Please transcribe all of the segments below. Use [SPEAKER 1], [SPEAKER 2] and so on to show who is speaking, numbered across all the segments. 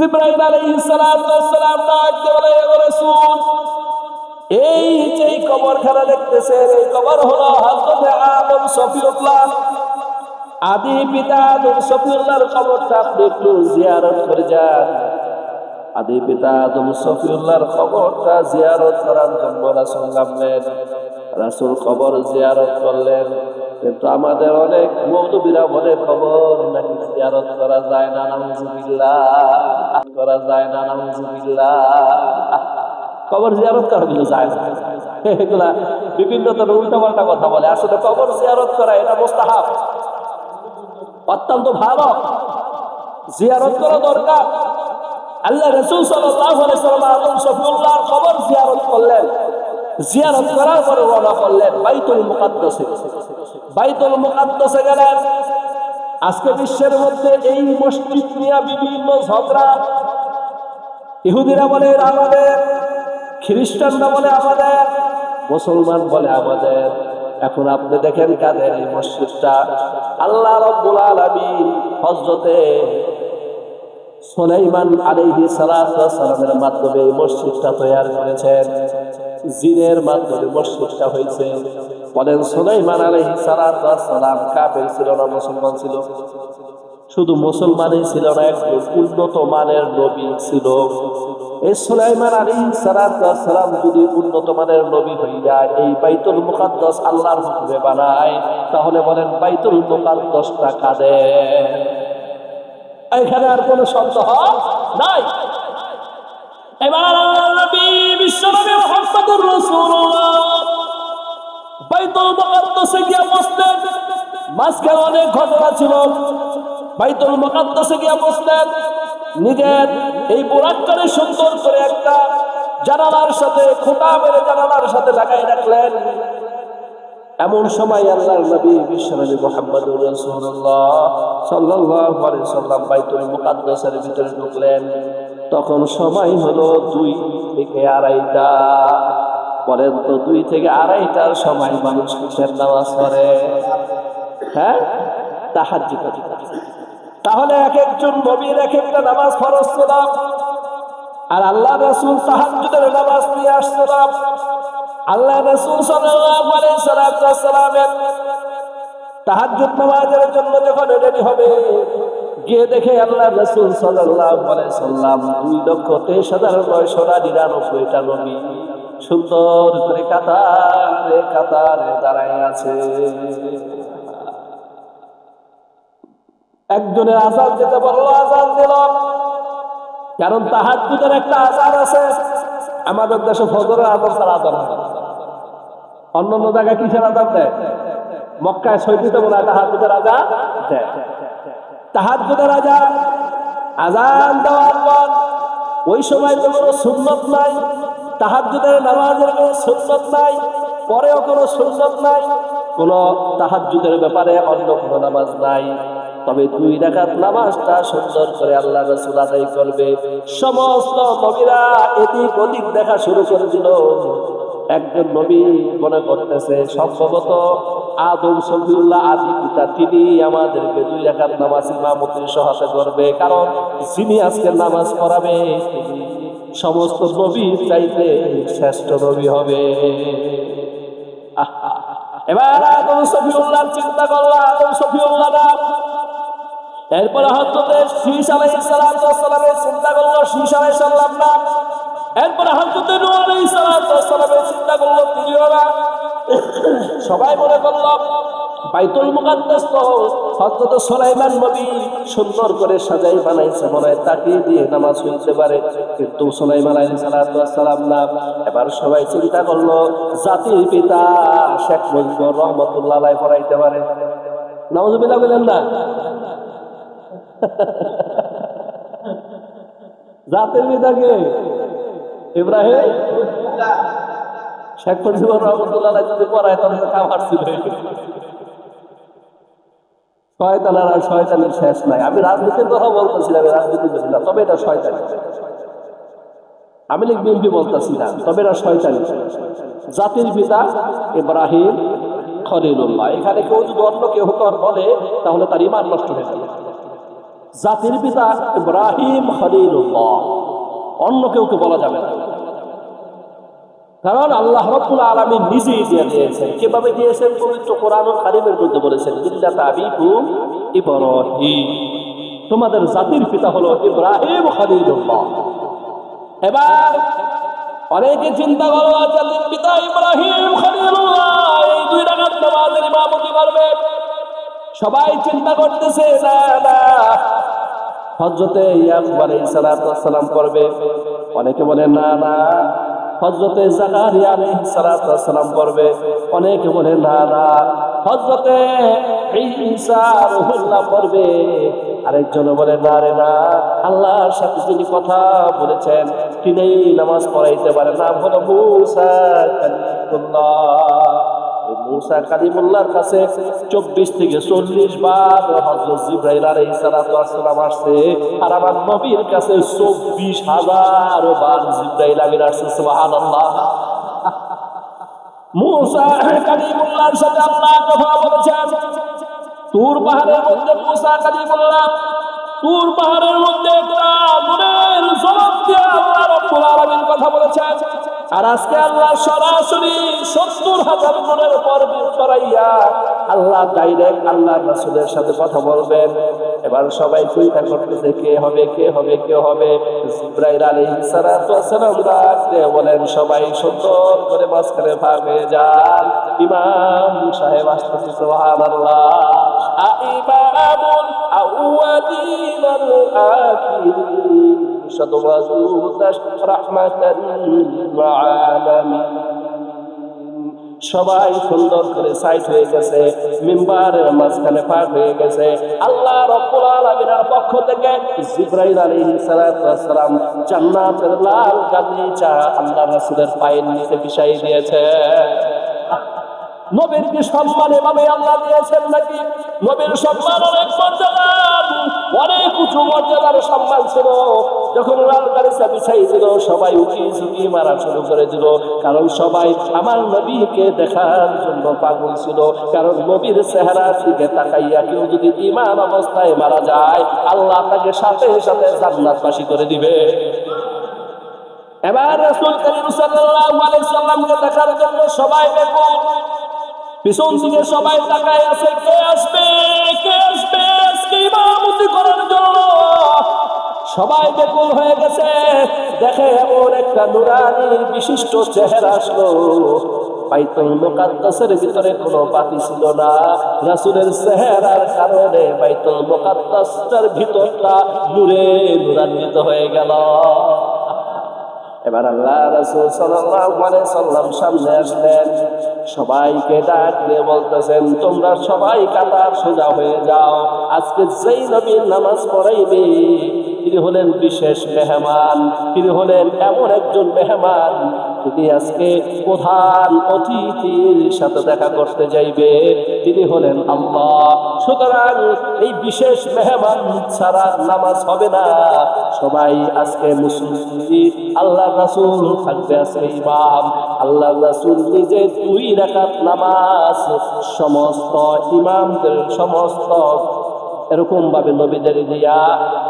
[SPEAKER 1] ইব্রাহিম আলাইহিস সালাতু ওয়াস সালাম ডাক বলে "ও রাসূল, এই যে কবরখানা দেখতেছেন, এই কবর হলো হযরত আদম সফিউল্লাহ আদি পিতা আদম সফিউল্লাহর কবরটা আপনি একটু জিয়ারত করে যান। আদি পিতা আদম সফিউল্লাহর কবরটা জিয়ারত করার জন্য রাসূল নামলেন। রাসূল কবর জিয়ারত করলেন। কিন্তু আমাদের অনেক মৌলবীরা বলে, কবর নাকি জিয়ারত করা যায় না, নাউজুবিল্লাহ। করা যায় না, নাউজুবিল্লাহ। কবর জিয়ারত করা কিন্তু যায় না। এগুলা বিভিন্ন উল্টাপাল্টা কথা বলে। আসলে কবর জিয়ারত করা, এটা মোস্তাহাব। অত্যন্ত ভালো। জিয়ারত করা দরকার। আল্লাহ রসুল আদম শফিউল্লাহর কবর জিয়ারত করলেন। জিয়ারত করার পরে রওনা করলেন বাইতুল মুকাদ্দাসে। বাইতুল মুকাদ্দাসে গেলেন। আজকে বিশ্বের মধ্যে এই মসজিদ নিয়ে বিভিন্ন ঝগড়া। ইহুদিরা বলে আমাদের। খ্রিস্টানরা বলে, আমাদের। মুসলমান বলে, আমাদের। এখন আপনি দেখেন কাদের এই মসজিদটা। আল্লাহ রব্বুল আলামিন হযরতে সুলাইমান আলাইহি সালামের মাধ্যমে এই মসজিদটা তৈরি করেছেন। জিনের মাধ্যমে মসজিদটা হয়েছে। বলেন, সুলাইমান আলাইহি সালাম কাফের ছিল না, মুসলমান ছিল? শুধু মুসলমানই ছিল না, একজন উন্নত মানের নবী ছিল। এই সুলাইমান আলী সালাম যদি উন্নত মানের নবী হইয়া এই বাইতুল মুকাদ্দাস আল্লাহর হুকুমে বানায়, তাহলে বলেন, বাইতুল মুকাদ্দাসটা কাদের? এখানে আর কোনো সন্দেহ নাই। এবার আল্লাহর নবী বিশ্বনবী মুহাম্মদুর রাসূলুল্লাহ বাইতুল মুকাদ্দাসে গিয়ে বসলেন মাঝখানে অনেক ঘটনা ছিল। বাইতুল মুকাদ্দাসে গিয়ে বসলেন নিজের এই বোরাকটারে সুন্দর করে একটা জানালার সাথে, খোটা মেরে জানালার সাথে লাগাই রাখলেন। এমন সময় আল্লাহর নবী বিশ্বনবী মুহাম্মদুর রাসূলুল্লাহ সাল্লাল্লাহু আলাইহি সাল্লাম বাইতুল মুকাদ্দাসের ভিতরে ঢুকলেন। তখন সময় হলো দুই থেকে আড়াইটা। বলেন তো দুই থেকে আড়াইটার সময় মানুষ কিসের নামাজ পড়ে? হ্যাঁ? তাহাজ্জুদ তাহলে এক একজন নবীর এক একটা নামাজ ফরজ ছিল। আর আল্লাহ রাসূল তাহাজ্জুদের নামাজ নিয়ে আসছিল। আল্লাহ রাসূল সাল্লাল্লাহু আলাইহি সাল্লামের তাহাজ্জুদ নামাজের জন্য যখন রেডি হবে, গিয়ে দেখে আল্লাহ রাসূল সাল্লাল্লাহু আলাইহি সাল্লাম দুই লক্ষ তেইশ হাজার নয়শো নিরানব্বইটা নবী সুন্দর করে কাতারে কাতারে দাঁড়ায় আছে। একজনের আজান যেতে বলল আজান দিল কারণ তাহাজুদের একটা আজান আছে। আমাদের দেশে ফজরের আজান ছাড়া অন্য অন্য জায়গায় কিসের আজান দেয়? মক্কায় বলে তাহাজুদের আজান দেওয়ার পর ওই সময় তো কোনো সুন্নত নাই তাহাজুদের নামাজের কোনো সুন্নত নাই, পরেও কোনো সুন্নত নাই, কোনো তাহাজুদের ব্যাপারে অন্য কোনো নামাজ নাই। তবে দুই রাকাত নামাজটা সুন্দর করে আল্লাহ আদায় করবে। সমস্ত নবীরা এদিক ওদিক দেখা শুরু করে দিল। একজন নবী মনে করতেছে, সম্ভবত আদম সফিউল্লাহ আদি পিতা তিনি আমাদেরকে দুই রাকাত নামাজ ইমামতির সহায়তা করবে, কারণ যিনি আজকে নামাজ পড়াবে সমস্ত নবী চাইতে শ্রেষ্ঠ নবী হবে। এবার আদম সফিউল্লাহ চিন্তা করল আদম সফিউল্লাহ নাম এরপরে হজরতে শীষ আলাইহিস সালামের চিন্তা করল শীষ আলাইহিস সালাম না। এরপরে হজরতে চিন্তা করল সবাই মনে করল, বাইতুল মুকাদ্দাস তো হযরত সুলাইমান নবী সুন্দর করে সাজাই বানাইছে, মনে হয় দিয়ে নামাজ হইতে পারে। কিন্তু সুলাইমান আলাইহিস সালাতু সালাম না। এবার সবাই চিন্তা করল, জাতির পিতা শেখ মুজিবুর রহমতুল্লাহ আলাইহি পড়াইতে পারে। বলেন না। জাতের পিতাকে ইব্রাহিম, শেখ মুজিবুর রহমতুল্লাহ যদি পড়ায়, তাহলে খাবার ছিল শয়তানের আর শয়তানের শেষ নাই। আমি রাজনীতির কথা বলতেছি না আমি রাজনীতি বলছি না, তবে এটা শয়তানি। আমি লিখ বিএনপি বলতেছি না, তবে এটা শয়তানি। জাতির পিতা ইব্রাহিম খলিলুল্লাহ। এখানে কেউ যদি অন্য কেউ বলে, তাহলে তার ইমান নষ্ট হয়ে যাবে। জাতির পিতা ইব্রাহিম খলিলুল্লাহ। অন্য কেউকে বলা যাবে না। কারণ আল্লাহ রব্বুল আলমী নিজেই দিয়ে দিয়েছেন। কীভাবে দিয়েছেন পবিত্র কোরআন ও কারিমের মধ্যে বলেছেন ইব্রাহিম। তোমাদের জাতির পিতা হলো ইব্রাহিম খলিলুল্লাহ। এবার অনেকে চিন্তা করো, জাতির পিতা ইব্রাহিম খলিলুল্লাহ। এই দুই রাকাত নামাজের ইমামতি করবে। সবাই চিন্তা করতেছে, না না। হজরতে ইয়াকুব সালাম করবে অনেকে বলে, না না। হজরতে জাকারিয়া আলাইহিস করবে অনেকে বলে, না না। হজরতে ঈসা রুহুল্লাহ করবে আরেকজন বলে, না রে, না। আল্লাহর সাথে যিনি কথা বলেছেন। তিনি নামাজ পড়াইতে পারে না। হলো মুসা মুসা কালিমুল্লাহর কাছে চব্বিশ থেকে চল্লিশ বার হজরত জিব্রাইল আলাইহিস সালাতু ওয়াসসালাম আসছে। আর আমার নবীর কাছে চব্বিশ হাজার বার জিব্রাইল আমিন আসছে, সুবহানাল্লাহ। মুসা কালিমুল্লাহর সাথে আল্লাহ কথা বলেছেন, তুর পাহাড়ের মধ্যে মুসা কালিমুল্লাহ, তুর পাহাড়ের মধ্যে একটা নূরের দিয়ে আল্লাহ আর আজকে আল্লাহ সরাসরি সত্তর হাজার মনের উপর করাইয়া আল্লাহ ডাইরেক্ট আল্লাহ রাসুলের সাথে কথা বলবেন। এবার সবাই চিন্তা করতেছে, কে হবে কে হবে কে হবে? ইব্রাহিম আলী সালাম বলেন, সবাই সুন্দর করে মাঝখানে ভাবে যান। ইমাম সাহেব আসতেছে সোহান আল্লাহ আইমামুল আউয়াদিন আখির أشهد رسول رحمة العالمين সবাই সুন্দর করে সাইড হয়ে গেছে মেম্বারের মাঝখানে পার হয়ে গেছে আল্লাহ রব্বুল আলামিনের পক্ষ থেকে জিব্রাইল আলাইহিস সালাতু ওয়াস সালাম জান্নাতের লাল গালিচা আল্লাহ রাসূলের পায়ের নিচে বিছাই দিয়েছে নবীর কি সম্মান এভাবে আল্লাহ দিয়েছেন নাকি? নবীর সম্মান অনেক মর্যাদার, অনেক উঁচু মর্যাদার সম্মান ছিল। যখন লাল ছিল সবাই উঠি ঝুঁকি মারা শুরু করে দিল। কারণ সবাই আমার নবীকে দেখার জন্য পাগল ছিল। কারণ নবীর চেহারার দিকে তাকাইয়া কেউ যদি ইমান অবস্থায় মারা যায়, আল্লাহ তাকে সাথে সাথে জান্নাতবাসী করে দিবে। এবার রাসূল করিম সাল্লাল্লাহু আলাইহি দেখার জন্য সবাই বেকুল পিছন দিকে সবাই তাকায় আছে, কে আসবে কে আসবে? আজকে ইমামতি করার জন্য। সবাই বেকুল হয়ে গেছে। দেখে এমন একটা নুরানি বিশিষ্ট চেহারা আসলো। বাইতুল মুকাদ্দাসের ভিতরে কোনো বাতি ছিল না। রাসূলের চেহারার কারণে বাইতুল মুকাদ্দাসটার ভিতরটা নূরে নূরান্বিত হয়ে গেল। এবার আল্লাহ রাসূল সাল্লাল্লাহু আলাইহি সাল্লাম সামনে আসলেন। সবাইকে ডাক দিয়ে বলতেছেন, তোমরা সবাই কাতার সোজা হয়ে যাও। আজকে যেই নবী নামাজ পড়াইবে, তিনি হলেন বিশেষ মেহমান, তিনি হলেন এমন একজন মেহমান, তিনি আজকে প্রধান অতিথির সাথে দেখা করতে যাইবে। তিনি হলেন আল্লাহ। সুতরাং এই বিশেষ মেহমান ছাড়া নামাজ হবে না। সবাই আজকে মুসলিম। আল্লাহ রাসুল থাকবে আছে ইমাম। আল্লাহ রাসুল নিজে দুই রাকাত নামাজ। সমস্ত ইমামদের সমস্ত এরকম ভাবে নবীদের দিয়া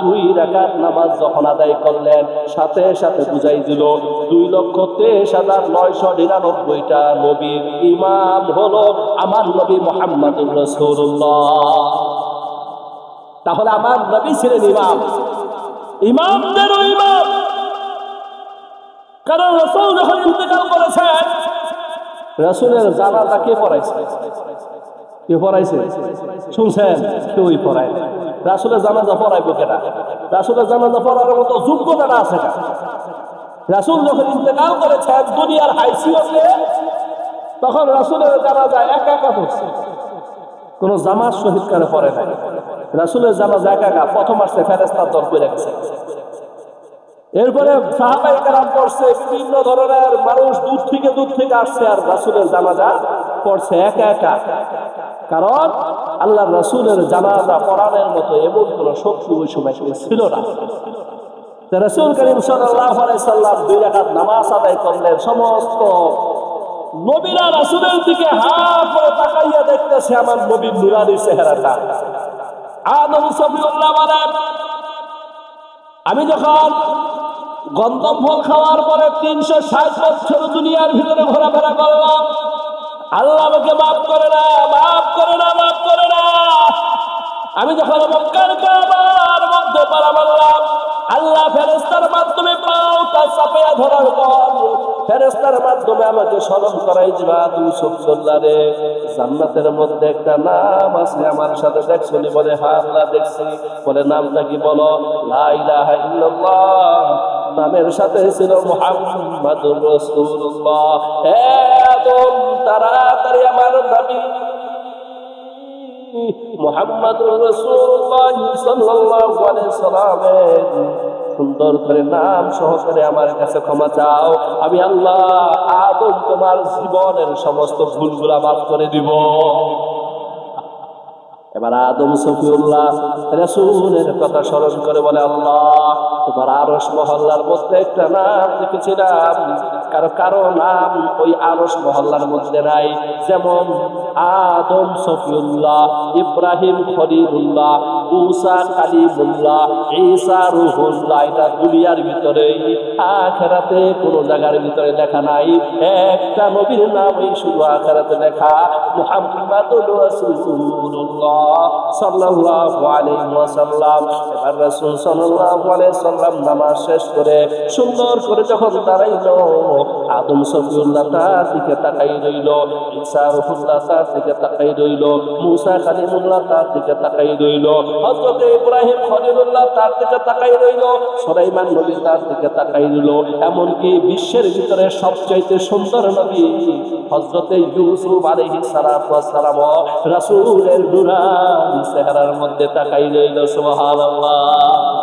[SPEAKER 1] দুই রাকাত নামাজ যখন আদায় করলেন, সাথে সাথে বুঝাই দিল, দুই লক্ষ তেইশ হাজার নয়শো নিরানব্বইটা নবীর ইমাম হলো আমার নবী মোহাম্মদুর রসুল্লাহ তাহলে আমার নবী ছিলেন ইমাম। ইমামদেরও ইমাম। কারণ রসুল যখন ইন্তেকাল করেছেন, রসুলের জানাজা কে পড়াইছে? কে পড়াইছে? শুনছেন? কেউই পড়ায় না রাসুলের জানাজা পড়াইবো কেনা রাসুলের জানাজা পড়ার মতো যোগ্যতা আছে না রাসুল যখন ইন্তেকাল করেছেন দুনিয়ার হাইসিয়তে তখন রাসুলের জানাজা একা একা পড়ছে। কোন জামাত শহীদ করে পড়ে নাই। রাসুলের জানাজা একা একা, প্রথম আসছে ফেরেস্তার দল করে গেছে। এরপরে সাহাবাই কালাম পড়ছে, বিভিন্ন ধরনের মানুষ দূর থেকে দূর থেকে আসছে আর রাসুলের জানাজা পড়ছে একা একা। কারণ আল্লাহ রাসুলের জানাজা পড়ানোর মতো এমন কোন শক্তি ওই সময় ছিল না। রসুল করিম সাল্লাম দুই রাখাত নামাজ আদায় করলেন, সমস্ত নবীরা রাসুলের দিকে হা করে তাকাইয়া দেখতেছে আমার নবীর নুরানি চেহারাটা। আদম সফিউল্লাহ বলেন, আমি যখন ফল খাওয়ার পরে তিনশো ষাট বছর দুনিয়ার ভিতরে ঘোরাফেরা করলাম আল্লাহ আমাকে মাফ করে না মাফ করে না মাফ করে না। আমি যখন মক্কার কাবার মধ্যে পারা বললাম আল্লাহ ফেরেস্তার মাধ্যমে পাওটা চাপিয়া ধরার পর ফেরেস্তার মাধ্যমে আমাকে স্মরণ করাই দিবা তুমি সবসল্লা রে, জান্নাতের মধ্যে একটা নাম আছে আমার সাথে দেখছ বলে হ্যাঁ আল্লাহ দেখছি। বলে, নামটা কি বলো? লা ইলাহা ইল্লাল্লাহ। নামের সাথে ছিল মুহাম্মাদুর রাসূলুল্লাহ। হে আদম, তাড়াতাড়ি আমার নবী সুন্দর করে নাম সহকারে আমার কাছে ক্ষমা চাও। আমি আল্লাহ আদম তোমার জীবনের সমস্ত ভুলগুলা মাফ করে দিব। এবার আদম সফিউল্লাহ রাসূলের কথা স্মরণ করে বলে, আল্লাহ, তোমার আরস মহল্লার মধ্যে একটা নাম দেখেছিলাম কারও কারও নাম ওই আরস মহল্লার মধ্যে নাই। যেমন আদম সফিউল্লাহ, ইব্রাহিম খলিলুল্লাহ, মুসা কালিমুল্লাহ, ঈসা রুহুল্লাহ। এটা দুনিয়ার ভিতরে, আখেরাতে কোন জায়গার ভিতরে দেখা নাই। একটা নবীর নামই শুধু আখেরাতে লেখা মুহাম্মাদুর রাসূলুল্লাহ সাল্লাল্লাহু আলাইহি ওয়াসাল্লাম। এবার রাসূল সাল্লাল্লাহু আলাইহি সাল্লাম নামাজ শেষ করে, সুন্দর করে যখন আদম সফিউল্লাহ তার দিকে তাকাই রইল, ঈসা রুহুল্লাহ তার দিকে তাকাই রইল, মুসা কালিমুল্লাহ তার দিকে তাকাই রইল, হযরত ইব্রাহিম খলিলুল্লাহ তার দিকে তাকাই রইল, সুলাইমান নবী তার দিকে তাকাই রইল, এমনকি বিশ্বের ভিতরে সবচাইতে সুন্দর নবী হযরতে ইউসুফ সালাতু ওয়াস সালাম, রাসূলের নুরানি চেহারার মধ্যে তাকাই রইল, সুবহানাল্লাহ।